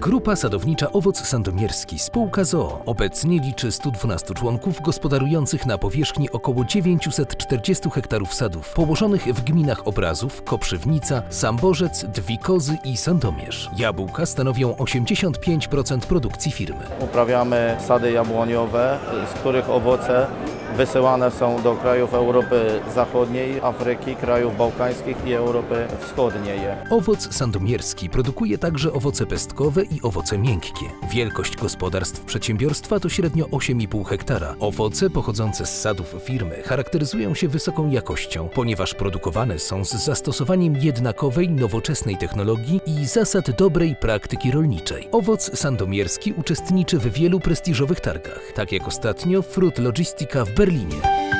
Grupa Sadownicza Owoc Sandomierski Spółka ZOO obecnie liczy 112 członków gospodarujących na powierzchni około 940 hektarów sadów położonych w gminach Obrazów, Koprzywnica, Samborzec, Dwikozy i Sandomierz. Jabłka stanowią 85% produkcji firmy. Uprawiamy sady jabłoniowe, z których owoce wysyłane są do krajów Europy Zachodniej, Afryki, krajów bałkańskich i Europy Wschodniej. Owoc sandomierski produkuje także owoce pestkowe i owoce miękkie. Wielkość gospodarstw przedsiębiorstwa to średnio 8,5 hektara. Owoce pochodzące z sadów firmy charakteryzują się wysoką jakością, ponieważ produkowane są z zastosowaniem jednakowej, nowoczesnej technologii i zasad dobrej praktyki rolniczej. Owoc sandomierski uczestniczy w wielu prestiżowych targach, tak jak ostatnio Fruit Logistica w Суперлиния.